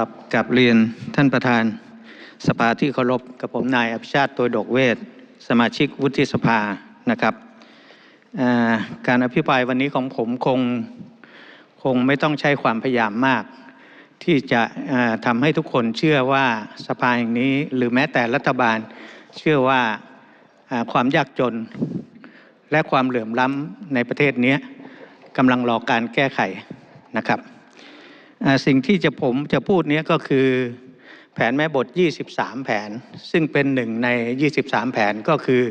ครับกับเรียนท่านประธานสภาที่เคารพกับผมนายอภิชาติตัวดกเวทสมาชิกวุฒิสภานะครับการอภิปรายวันนี้ของผมคงคงไม่ต้องใช้ความพยายามมาก ที่จะทำให้ทุกคนเชื่อว่าสภาแห่งนี้ หรือแม้แต่รัฐบาลเชื่อว่าความยากจน และความเหลื่อมล้ำในประเทศนี้กำลังรอการแก้ไขนะครับ สิ่งที่จะผมจะพูดนี้ก็คือแผนแม่บท 23 แผน ซึ่งเป็นหนึ่งใน 23 แผนก็คือ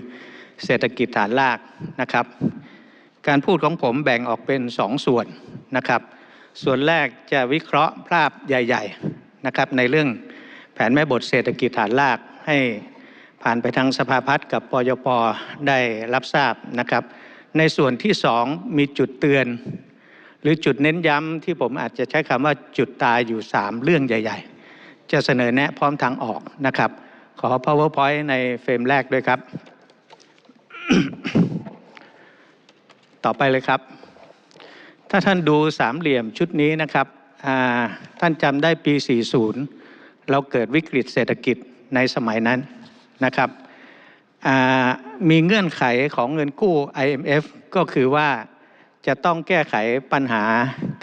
เศรษฐกิจฐานรากนะครับ การพูดของผมแบ่งออกเป็น 2 ส่วนนะครับ ส่วนแรกจะวิเคราะห์ภาพใหญ่ ๆนะครับ ในเรื่องแผนแม่บทเศรษฐกิจฐานรากให้ผ่านไปทางสภาพัฒน์กับปยปได้รับทราบนะครับ ในส่วนที่สองมีจุดเตือน หรือจุดเน้นย้ำที่ผมอาจจะใช้คำว่าจุดตายอยู่ 3 เรื่องใหญ่ ๆ จะเสนอแนะพร้อมทางออกนะครับ ขอ powerpoint ในเฟรมแรกด้วยครับ ต่อไปเลยครับ ถ้าท่านดูสามเหลี่ยมชุดนี้นะครับท่านจำได้ปี 40 เราเกิดวิกฤตเศรษฐกิจในสมัยนั้นนะครับ มีเงื่อนไขของเงินกู้ IMF ก็คือว่า จะต้องแก้ไขปัญหา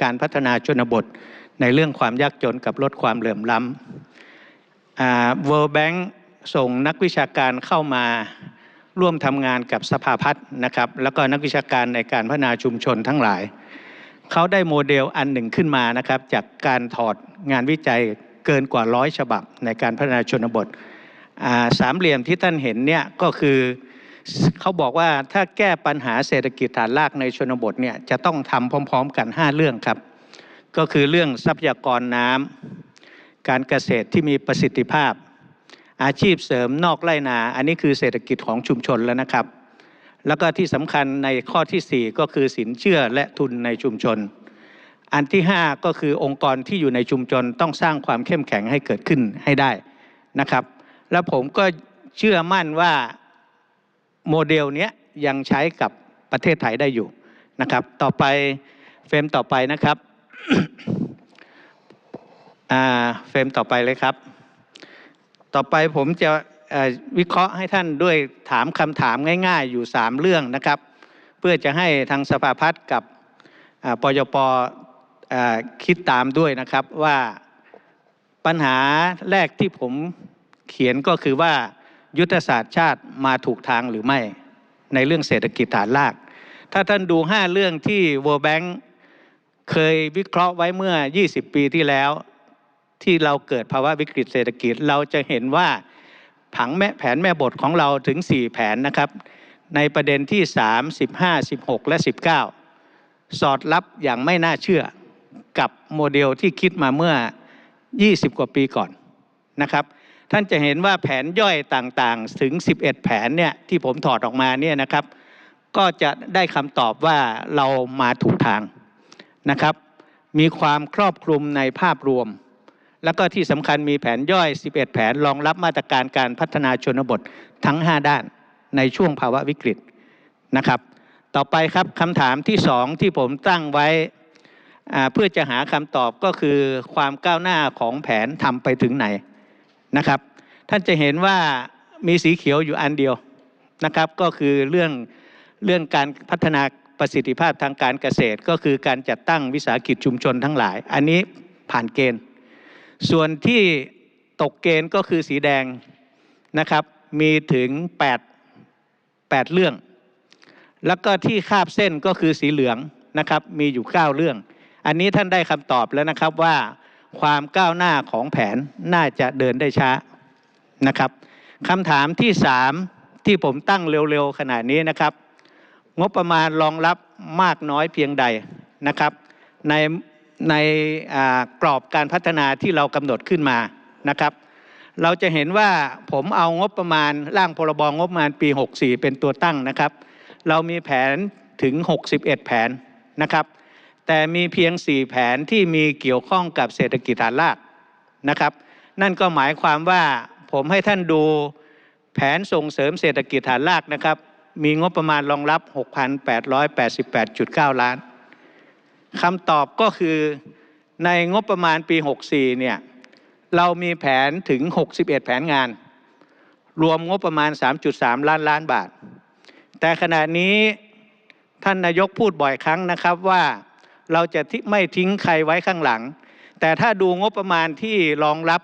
การพัฒนาชนบท ในเรื่องความยากจนกับลดความเหลื่อมล้ำอ่า World Bank ส่งนักวิชาการเข้ามาร่วมทำงานกับสภาพัฒน์นะครับ แล้วก็นักวิชาการในการพัฒนาชุมชนทั้งหลาย เขาได้โมเดลอันหนึ่งขึ้นมานะครับ จากการถอดงานวิจัยเกินกว่าร้อยฉบับในการพัฒนาชนบทอ่าสามเหลี่ยมที่ท่านเห็นเนี่ยก็คือ เขาบอกว่าถ้าแก้ปัญหาเศรษฐกิจฐานรากในชนบทเนี่ยจะต้องทำพร้อม ๆ กัน 5 เรื่องครับ ก็คือเรื่องทรัพยากรน้ำการเกษตรที่มีประสิทธิภาพ อาชีพเสริมนอกไร่นา อันนี้คือเศรษฐกิจของชุมชนแล้วนะครับ แล้วก็ที่สำคัญในข้อทีสี่4 ก็คือสินเชื่อและทุนในชุมชน อันที่ 5 ก็คือองค์กรที่อยู่ในชุมชนต้องสร้างความเข้มแข็งให้เกิดขึ้นให้ได้นะครับ แล้วผมก็เชื่อมั่นว่า โมเดลเนี้ยยังใช้กับประเทศไทยได้อยู่นะครับ ต่อไปเฟรมต่อไปนะครับเฟรมต่อไปเลยครับ ต่อไปผมจะวิเคราะห์ให้ท่านด้วยถามคำถามง่าย ๆ อยู่ 3 เรื่องนะครับ เพื่อจะให้ทางสภาพัฒน์กับปยปคิดตามด้วยนะครับว่าปัญหาแรกที่ผมเขียนก็คือว่า ยุทธศาสตร์ชาติมาถูกทางหรือไม่ ในเรื่องเศรษฐกิจฐานราก ถ้าท่านดู 5 เรื่องที่ World Bank เคยวิเคราะห์ไว้เมื่อ 20 ปีที่แล้ว ที่เราเกิดภาวะวิกฤตเศรษฐกิจเราจะเห็นว่าผังแม่แผนแม่บทของเราถึง 4 แผนนะครับ ในประเด็นที่ 3 15 16 และ 19 สอดรับอย่างไม่น่าเชื่อกับโมเดลที่คิดมาเมื่อ 20 กว่าปีก่อนนะครับ ท่านจะเห็นว่าแผนย่อยต่างๆ ถึง 11 แผนเนี่ยที่ผมถอดออกมาเนี่ยนะครับ ก็จะได้คำตอบว่าเรามาถูกทางนะครับ มีความครอบคลุมในภาพรวม แล้วก็ที่สำคัญมีแผนย่อย 11 แผนรองรับมาตรการการพัฒนาชนบททั้ง 5 ด้านในช่วงภาวะวิกฤตนะครับ ต่อไปครับคำถามที่สองที่ผมตั้งไว้เพื่อจะหาคำตอบก็คือความก้าวหน้าของแผนทำไปถึงไหน นะครับ ท่านจะเห็นว่ามีสีเขียวอยู่อันเดียวนะครับ ก็คือเรื่องเรื่องการพัฒนาประสิทธิภาพทางการเกษตร ก็คือการจัดตั้งวิสาหกิจชุมชนทั้งหลาย อันนี้ผ่านเกณฑ์ ส่วนที่ตกเกณฑ์ก็คือสีแดงนะครับ มีถึง 8 8 เรื่อง แล้วก็ที่คาบเส้นก็คือสีเหลืองนะครับ มีอยู่ 9 เรื่อง อันนี้ท่านได้คำตอบแล้วนะครับว่า ความก้าวหน้าของแผนน่าจะเดินได้ช้านะครับคำถามที่3ที่ผมตั้งเร็วๆขนาดนี้นะครับ งบประมาณรองรับมากน้อยเพียงใดนะครับ ในในกรอบการพัฒนาที่เรากำหนดขึ้นมานะครับ เราจะเห็นว่าผมเอางบประมาณร่างพรบงบประมาณปี 64 เป็นตัวตั้งนะครับ เรามีแผนถึง 61 แผนนะครับ แต่มีเพียง 4 แผนที่มีเกี่ยวข้องกับเศรษฐกิจฐานรากนะครับ นั่นก็หมายความว่าผมให้ท่านดูแผนส่งเสริมเศรษฐกิจฐานรากนะครับ มีงบประมาณรองรับ 6,888.9 ล้านคำตอบก็คือในงบประมาณปี 64 เนี่ย เรามีแผนถึง 61 แผนงาน รวมงบประมาณ 3.3 ล้านล้านบาท แต่ขณะนี้ท่านนายกพูดบ่อยครั้งนะครับว่า เราจะไม่ทิ้งใครไว้ข้างหลัง แต่ถ้าดูงบประมาณที่รองรับ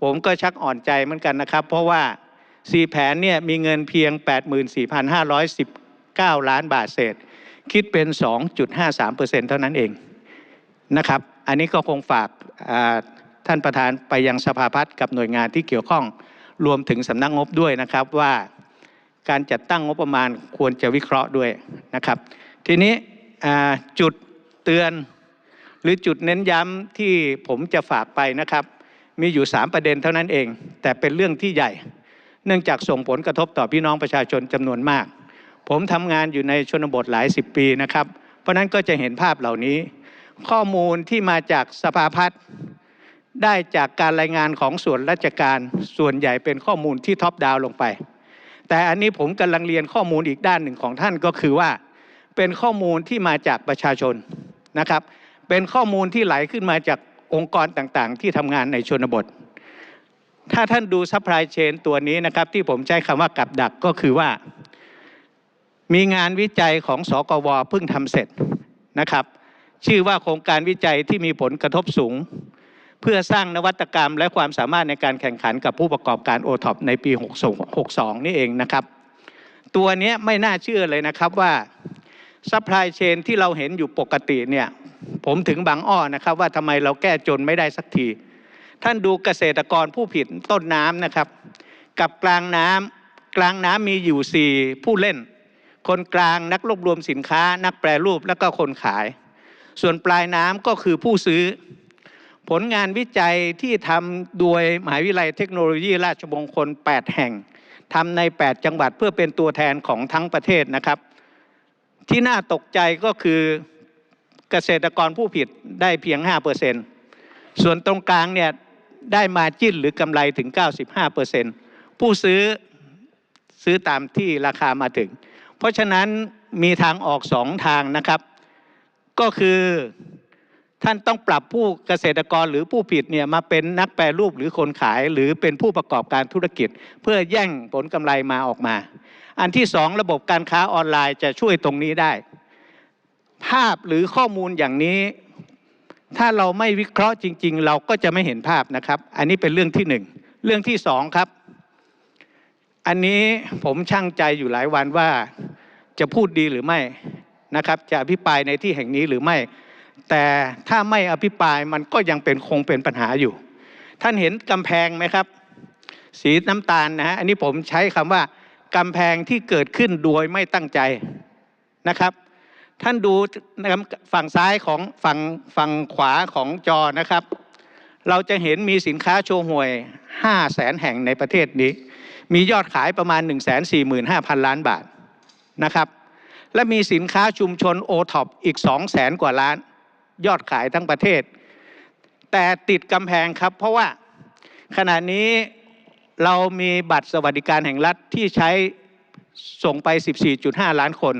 ผมก็ชักอ่อนใจเหมือนกันนะครับ เพราะว่า 4 แผนเนี่ยมีเงินเพียง 84,519 ล้านบาทเศษ คิดเป็น 2.53%เท่านั้นเองนะครับ อันนี้ก็คงฝากท่านประธานไปยังสภาพัฒน์กับหน่วยงานที่เกี่ยวข้องรวมถึงสำนักงบด้วยนะครับว่าการจัดตั้งงบประมาณควรจะวิเคราะห์ด้วยนะครับ ทีนี้จุด เตือน หรือจุดเน้นย้ำที่ผมจะฝากไปนะครับ มีอยู่ 3 ประเด็นเท่านั้นเอง แต่เป็นเรื่องที่ใหญ่ เนื่องจากส่งผลกระทบต่อพี่น้องประชาชนจำนวนมาก ผมทำงานอยู่ในชนบทหลายสิบปีนะครับ เพราะนั้นก็จะเห็นภาพเหล่านี้ ข้อมูลที่มาจากสภาพัฒน์ได้จากการรายงานของส่วนราชการส่วนใหญ่เป็นข้อมูลที่ท็อปดาวลงไป แต่อันนี้ผมกำลังเรียนข้อมูลอีกด้านหนึ่งของท่านก็คือว่า เป็นข้อมูลที่มาจากประชาชน นะครับ เป็นข้อมูลที่ไหลขึ้นมาจากองค์กรต่างๆ ที่ทำงานในชนบท ถ้าท่านดูซัพพลายเชนตัวนี้นะครับ ที่ผมใช้คำว่ากับดักก็คือว่า มีงานวิจัยของสกวเพิ่งทำเสร็จนะครับ ชื่อว่าโครงการวิจัยที่มีผลกระทบสูง เพื่อสร้างนวัตกรรมและความสามารถในการแข่งขันกับผู้ประกอบการโอท็อปในปี 62 นี่เองนะครับ ตัวนี้ไม่น่าเชื่อเลยนะครับว่า ซัพพลายเชนที่เราเห็นอยู่ปกติเนี่ยผมถึงบางอ้อนะครับ ว่าทำไมเราแก้จนไม่ได้สักที ท่านดูเกษตรกรผู้ผิดต้นน้ำนะครับ กับกลางน้ำกลางน้ำมีอยู่ 4 ผู้เล่น คนกลางนักรวบรวมสินค้า นักแปรรูปแล้วก็คนขาย ส่วนปลายน้ำก็คือผู้ซื้อ ผลงานวิจัยที่ทำโดยมหาวิทยาลัยเทคโนโลยีราชมงคล 8 แห่งทำใน 8 จังหวัดเพื่อเป็นตัวแทนของทั้งประเทศนะครับ ที่น่าตกใจก็คือเกษตรกรผู้ผิดได้เพียง 5%ส่วนตรงกลางเนี่ยได้มาจิ้นหรือกำไรถึง 95%ผู้ซื้อซื้อตามที่ราคามาถึง เพราะฉะนั้นมีทางออกสองทางนะครับ ก็คือท่านต้องปรับผู้เกษตรกรหรือผู้ผิดเนี่ยมาเป็นนักแปรรูปหรือคนขายหรือเป็นผู้ประกอบการธุรกิจ เพื่อแย่งผลกำไรมาออกมา อันที่สองระบบการค้าออนไลน์จะช่วยตรงนี้ได้ ภาพหรือข้อมูลอย่างนี้ ถ้าเราไม่วิเคราะห์จริง ๆ เราก็จะไม่เห็นภาพนะครับ อันนี้เป็นเรื่องที่หนึ่งเรื่องที่สองครับ อันนี้ผมช่างใจอยู่หลายวันว่าจะพูดดีหรือไม่นะครับ จะอภิปรายในที่แห่งนี้หรือไม่ แต่ถ้าไม่อภิปรายมันก็ยังเป็นคงเป็นปัญหาอยู่ ท่านเห็นกำแพงไหมครับ สีน้ำตาลนะฮะอันนี้ผมใช้คำว่า กำแพงที่เกิดขึ้นโดยไม่ตั้งใจนะครับ ท่านดูนะครับฝั่งซ้ายของฝั่งฝั่งขวาของจอนะครับ เราจะเห็นมีสินค้าโชว์หวย5แสนแห่งในประเทศนี้ มียอดขายประมาณ 1 4 5 0 0 0 ล้านบาทนะครับ และมีสินค้าชุมชนโอท็อปอีก2แสนกว่าล้าน ยอดขายทั้งประเทศ แต่ติดกำแพงครับ เพราะว่าขณะนี้ เรามีบัตรสวัสดิการแห่งรัฐที่ใช้ส่งไป 14.5 ล้านคน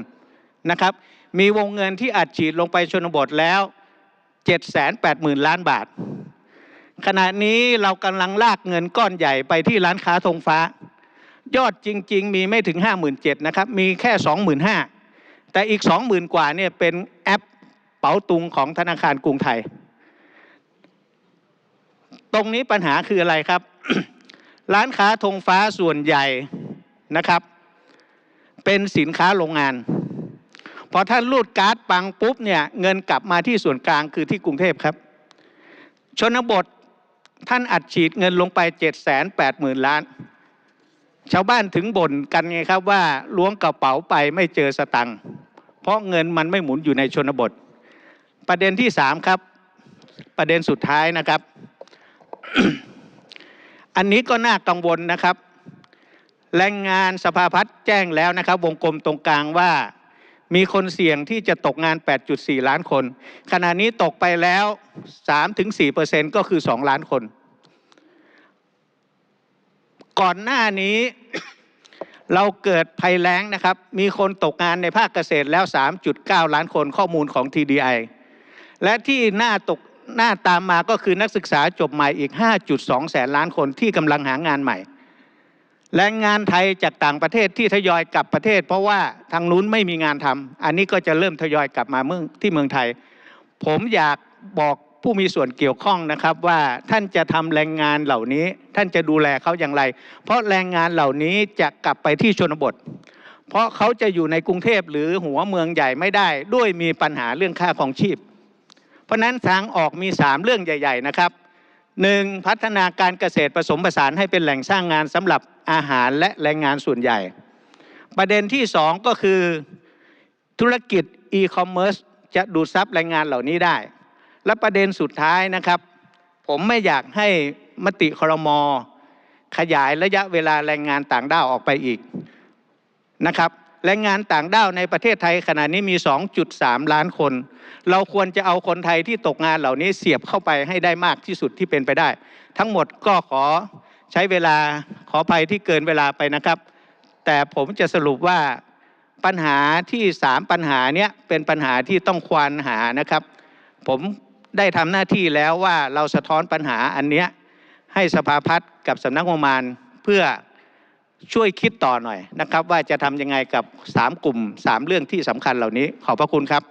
นะครับ มีวงเงินที่อัดฉีดลงไปชนบทแล้ว 780,000 ล้านบาท ขณะนี้เรากำลังลากเงินก้อนใหญ่ไปที่ร้านค้าธงฟ้า ยอดจริง ๆ มีไม่ถึง 57,000นะครับ มีแค่ 25,000 แต่อีก 20,000 กว่าเนี่ยเป็นแอปเป๋าตุงของธนาคารกรุงไทย ตรงนี้ปัญหาคืออะไรครับ ร้านค้าธงฟ้าส่วนใหญ่นะครับ เป็นสินค้าโรงงาน พอท่านรูดการ์ดปังปุ๊บเนี่ยเงินกลับมาที่ส่วนกลางคือที่กรุงเทพครับ ชนบทท่านอัดฉีดเงินลงไป7 8 0 0 0 0 ล้าน ชาวบ้านถึงบ่นกันไงครับว่าล้วงกระเป๋าไปไม่เจอสตังค์เพราะเงินมันไม่หมุนอยู่ในชนบท ประเด็นที่สามครับ ประเด็นสุดท้ายนะครับ อันนี้ก็น่ากังวลนะครับ แรงงานสภาพัฒน์แจ้งแล้วนะครับ วงกลมตรงกลางว่า มีคนเสี่ยงที่จะตกงาน 8.4 ล้านคน ขณะนี้ตกไปแล้ว 3-4%ก็คือ 2 ล้านคน ก่อนหน้านี้เราเกิดภัยแล้งนะครับ มีคนตกงานในภาคเกษตรแล้ว 3.9 ล้านคนข้อมูลของ TDI และที่น่าตก หน้าตามมาก็คือนักศึกษาจบใหม่อีก 5.2 แสนล้านคนที่กำลังหางานใหม่ แรงงานไทยจากต่างประเทศที่ทยอยกลับประเทศ เพราะว่าทางนู้นไม่มีงานทำอันนี้ก็จะเริ่มทยอยกลับมาเมืองที่เมืองไทย ผมอยากบอกผู้มีส่วนเกี่ยวข้องนะครับว่าท่านจะทำแรงงานเหล่านี้ ท่านจะดูแลเขาอย่างไร เพราะแรงงานเหล่านี้จะกลับไปที่ชนบท เพราะเขาจะอยู่ในกรุงเทพหรือหัวเมืองใหญ่ไม่ได้ ด้วยมีปัญหาเรื่องค่าของชีพ เพราะฉะนั้นทางออกมี 3 เรื่องใหญ่ ๆ นะครับหนึ่งพัฒนาการเกษตรผสมผสานให้เป็นแหล่งสร้างงานสำหรับอาหารและแรงงานส่วนใหญ่ ประเด็นที่ 2 ก็คือธุรกิจอีคอมเมิร์ซจะดูดซับแรงงานเหล่านี้ได้ และประเด็นสุดท้ายนะครับ ผมไม่อยากให้มติคอรมอขยายระยะเวลาแรงงานต่างด้าวออกไปอีกนะครับ แรงงานต่างด้าวในประเทศไทยขณะนี้มี 2.3 ล้านคน เราควรจะเอาคนไทยที่ตกงานเหล่านี้เสียบเข้าไปให้ได้มากที่สุดที่เป็นไปได้ ทั้งหมดก็ขอใช้เวลาขออภัยที่เกินเวลาไปนะครับ แต่ผมจะสรุปว่าปัญหาที่สามปัญหาเนี้ยเป็นปัญหาที่ต้องควานหานะครับ ผมได้ทำหน้าที่แล้วว่าเราสะท้อนปัญหาอันเนี้ยให้สภาพัฒน์กับสำนักงบประมาณเพื่อ ช่วยคิดต่อหน่อยนะครับว่าจะทำยังไงกับ3กลุ่ม3เรื่องที่สำคัญเหล่านี้ขอบพระคุณครับ